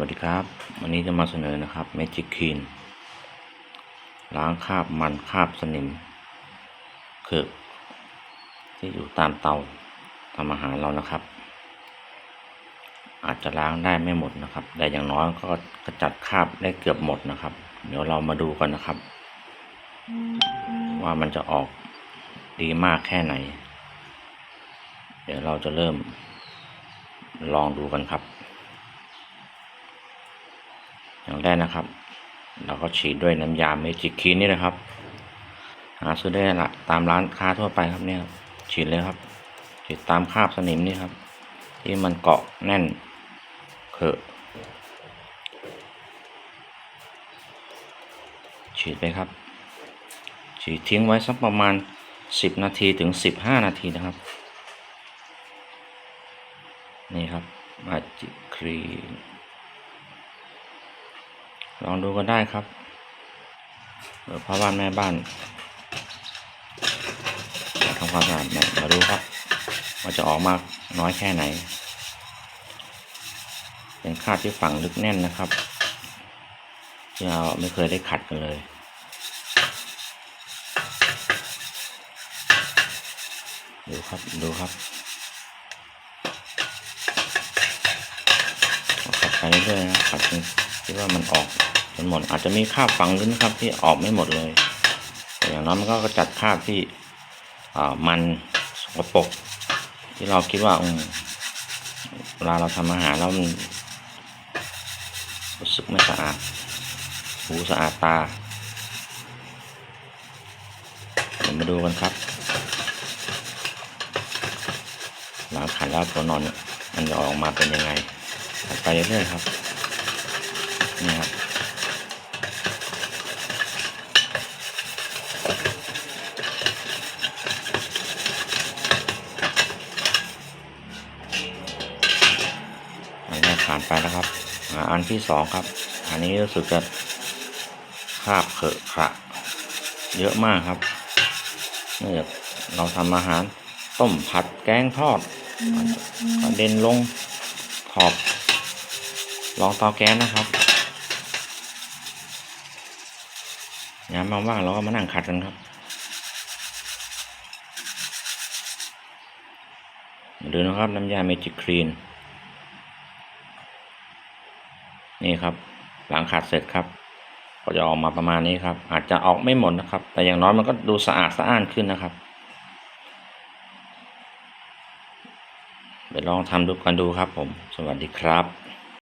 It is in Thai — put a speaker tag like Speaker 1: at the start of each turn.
Speaker 1: วัสดีครับ วันนี้จะมาเสนอนะครับ Magic Clean ล้างคราบมันคราบสนิมเคือที่อยู่ตามเตาทำอาหารเรานะครับ อาจจะล้างได้ไม่หมดนะครับ แต่อย่างน้อยก็กระจัดคราบได้เกือบหมดนะครับ เดี๋ยวเรามาดูกันนะครับ ว่ามันจะออกดีมากแค่ไหน เดี๋ยวเราจะเริ่มลองดูกันครับ อย่างแรกนะครับ เราก็ฉีดด้วยน้ำยาเมจิกคีนนี่นะครับ หาซื้อได้ละตามร้านค้าทั่วไปครับเนี่ยฉีดเลยครับ ฉีดตามคราบสนิมนี่ครับ ที่มันเกาะแน่นเขอะฉีดไปครับ ฉีดทิ้งไว้สักประมาณ 10 นาทีถึง 15 นาทีนะครับ นี่ครับมาจิครีน ลองดูก็ได้ครับเดี๋ยวพ่อบ้านแม่บ้านทำความสะอาดเนี่ยมาดูครับว่าจะออกมากน้อยแค่ไหน เป็นคราบที่ฝังลึกแน่นนะครับที่เราไม่เคยได้ขัดกันเลยดูครับดูครับขัดไปเรื่อยๆนะขัดจนคิดว่ามันออก จนหมดอาจจะมีคราบฝังลึกนครับที่ออกไม่หมดเลยแต่อย่างน้อยมันก็จัดคราบที่มันสกปรกที่เราคิดว่าอืมเวลาเราทำอาหารแล้วมันรู้สึกไม่สะอาดหูสะอาดตาเดี๋ยวมาดูกันครับหลังขันแล้วตัวนอนนี่ยมันจะออกมาเป็นยังไงไปเรื่อยๆครับนี่ครับ อันแรกผ่าน ไปแล้วครับอันที่สองครับ อันนี้รู้สึกจะคาบเขอะขะเยอะมากครับเนื่องจากเราทำอาหารต้มผัดแกงทอดกระเด็นลงขอบรองเตาแก๊สนะครับยามว่างๆเราก็มานั่งขัดกันครับมาดูนะครับน้ำยาเมจิกครีน นี่ครับ หลังขัดเสร็จครับ ก็จะออกมาประมาณนี้ครับ อาจจะออกไม่หมดนะครับ แต่อย่างน้อยมันก็ดูสะอาดสะอ้านขึ้นนะครับเดี๋ยวลองทำดูกันดูครับผม สวัสดีครับ